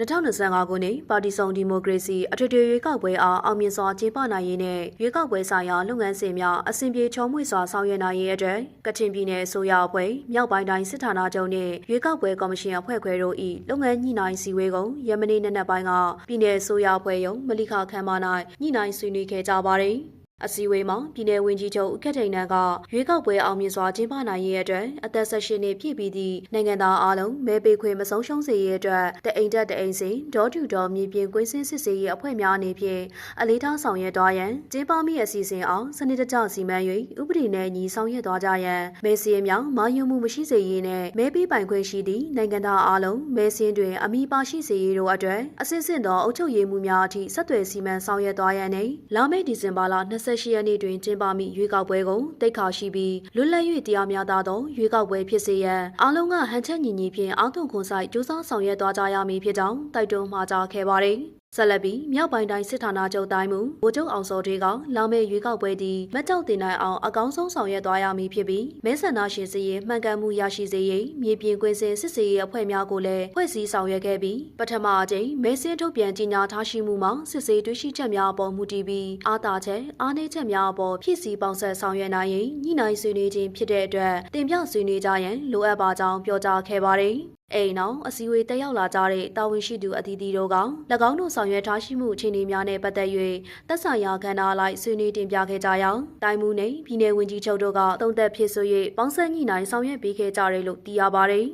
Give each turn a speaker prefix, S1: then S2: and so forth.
S1: 2025ခုနှစ်ပါတီစုံဒီမိုကရေစီအထွေထွေရွေးကောက်ပွဲအားအောင်မြင်စွာကျင်းပနိုင်ရေးနဲ့ရွေးကောက်ပွဲဆိုင်ရာလုပ်ငန်းစဉ်များအဆင်ပြေချုံမွေ့စွာဆောင်ရွက်နိုင်ရေးအတွက်ကချင်ပြည်နယ်အစိုးရအဖွဲ့မြောက်ပိုင်းတိုင်းစစ်ဌာနချုပ်နှင့်ရွေးကောက်ပွဲကော်မရှင်အဖွဲ့ခွဲတို့၏လုပ်ငန်းညှိနှိုင်းစည်းဝေးကုန်ယမနေ့နေ့နက်ပိုင်းကပြည်내အစိုးရအဖွဲ့ယုံမလိခခမ်းမ၌ညှိနှိုင်းဆွေးနွေးခဲ့ကြပါသည် အစည်းအဝေးမှာပြည်내ဝန်ကြီးချုပ်ဦးခက်ထိန်နန်းကရွေးကောက်ပွဲအောင်မြင်စွာကျင်းပနိုင်ရေးအတွက်အသက်18နှစ်ပြည့်ပြီးသည့်နိုင်ငံသားအလုံးမဲပေးခွင့်မဆုံးရှုံးစေရေးအတွက်တအိမ်တက်တအိမ်စီဒေါ်တူဒေါ်မြေပြင်ကွင်းစင်းစစ်ဆေးရေးအဖွဲ့များအနေဖြင့်အလေးထားဆောင်ရွက်သွားရန်ကျင်းပမိအစီအစဉ်အောင်စနစ်တကျစီမံ၍ဥပဒေနဲ့ညီဆောင်ရွက်သွားကြရန်မဲစင်းများမာယုံမှုမရှိစေရေးနဲ့မဲပေးပိုင်ခွင့်ရှိသည့်နိုင်ငံသားအလုံးမဲစင်းတွင်အမိပါရှိစေရေးတို့အတွက်အစစ်စစ်သောအုပ်ချုပ်ရေးမှုများအထိဆက်သွယ်စီမံဆောင်ရွက်သွားရန်နဲ့လာမယ့်ဒီဇင်ဘာလ28ရက်နေ့တွင်ကျင်းပမိရွေးကောက်ပွဲကိုတိတ်ခါရှိပြီးလွတ်လပ်၍တရားမျှတသောရွေးကောက်ပွဲဖြစ်စေရန်အားလုံးကဟန်ချက်ညီညီဖြင့်အောက်ထုံခွန်ဆိုင်ကြိုးစားဆောင်ရွက်သွားကြရမည်ဖြစ်ကြောင်းတိုက်တွန်းမှာကြားခဲ့ပါတယ်။ ဆက်လက်ပြီးမြောက်ပိုင်းတိုင်းစစ်ဌာနချုပ်တိုင်းမူဗိုလ်ချုပ်အောင်စောတွေကလာမယ့်ရွေးကောက်ပွဲသည်မကြောက်တင်နိုင်အောင်အကောင်းဆုံးဆောင်ရွက်သွားရမည်ဖြစ်ပြီးမဲဆန္ဒရှင်စည်ရေးမှန်ကန်မှုရရှိစေရေးမြေပြင်ကွင်းစင်စစ်စေးရေးအဖွဲ့များကိုလည်းဖွဲ့စည်းဆောင်ရွက်ခဲ့ပြီးပထမအကြိမ်မဲဆင်းထုတ်ပြန်ကြေညာထားရှိမှုမှာစစ်စေးတွေ့ရှိချက်များအပေါ်မူတည်ပြီးအားသာချက်အားနည်းချက်များအပေါ်ဖြစ်စည်းပေါင်းဆက်ဆောင်ရွက်နိုင်ရင်ညှိနှိုင်းဆွေးနွေးခြင်းဖြစ်တဲ့အတွက်တင်ပြဆွေးနွေးကြရန်လိုအပ်ပါကြောင်းပြောကြားခဲ့ပါတယ် အိမ်အောင်အစည်းအဝေးတက်ရောက်လာကြတဲ့တာဝန်ရှိသူအသီးသီးတို့က၎င်းတို့ဆောင်ရွက်ထားရှိမှုအခြေအနေများနဲ့ပတ်သက်၍သက်ဆိုင်ရာကဏ္ဍအလိုက်ဆွေးနွေးတင်ပြခဲ့ကြရအောင်တိုင်းမှုနဲ့ပြည်내ဝန်ကြီးချုပ်တို့ကတုံ့သက်ဖြစ်ဆို၍ပေါင်းစပ်ညှိနှိုင်းဆောင်ရွက်ပေးခဲ့ကြတယ်လို့သိရပါတယ်